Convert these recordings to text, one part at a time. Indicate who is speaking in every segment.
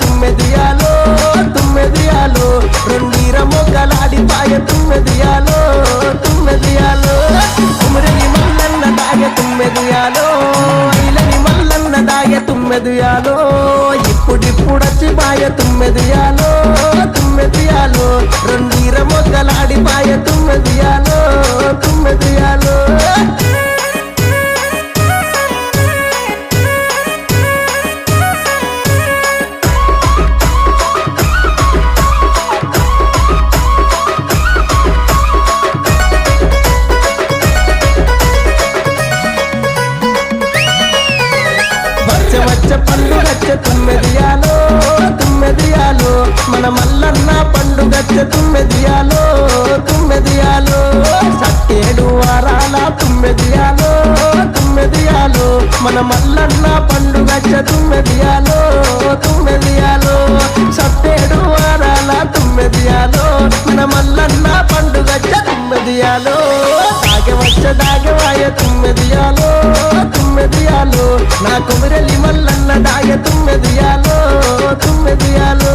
Speaker 1: తుమ్మెదియాలో తుమ్మెదియాలో రెండీర మొగ్గలాడి పాయ తుమ్మెదియాలో తుమ్మెదియాలో కుమరిని మల్లన్న దాయ తుమ్మెదియాలో ఇలని మల్లన్న దాయ తుమ్మెదియాలో ఇప్పుడిప్పుడొచ్చి పాయ తుమ్మెదియాలో తుమ్మెదియాలో రెండీర మొగ్గలాడి పాయ తుమ్మెదియాలో పండుగచ్చ తుమ్మెదియాలో తుమ్మెదియాలో. మన మల్లన్న పండుగచ్చ తుమ్మెదియాలో తుమ్మెదియాలో. సట్టేడు వారాల తుమ్మెదియాలో తుమ్మెదియాలో. మన మల్లన్న పండుగచ్చ తుమ్మెదియాలో తుమ్మెదియాలో. సట్టేడు వారాల తుమ్మెదియాలో మన మల్లన్న పండుగచ్చే తుమ్మెదియాలో. దాగవచ్చ దాగవాయ తుమ్మెదియాలో. తుమ్మెదియాలో నా కొమిరలి మల్లన్న దాయ తుమ్మెదియాలో తుమ్మెదియాలో.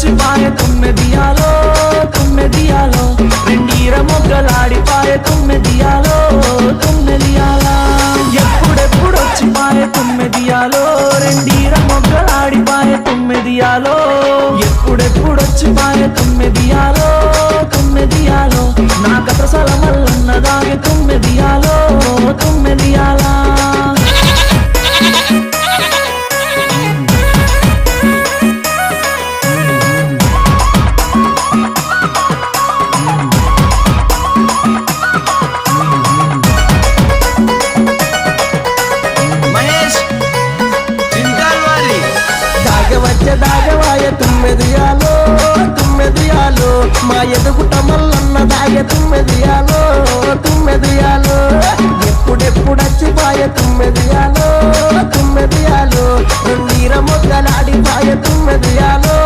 Speaker 1: ఇప్పుడిప్పుడొచ్చి తుమ్మెదియాలో తుమ్మెదియాలో రెండీర మొగ్గలాడి పాయ తుమ్మెదియాలో తుమ్మెదియాల ఎప్పుడెప్పుడొచ్చి పాయ తుమ్మెదియాలో రెండీర మొగ్గలాడి పాయ తుమ్మెదియాలో ఎప్పుడెప్పుడొచ్చి పాయ తుమ్మెదియాలో తుమ్మెదియాలో నా కథ సలమ దాగవాయ తుమ్మెదియాలో తుమ్మెదియాలో మా ఎదుగుట మల్లన్న దాయ తుమ్మెదియాలో తుమ్మెదియాలో ఎప్పుడెప్పుడచ్చిపాయ తుమ్మెదియాలో తుమ్మెదియాలో నీర మొగ్గలాడిపాయ తుమ్మెదియాలో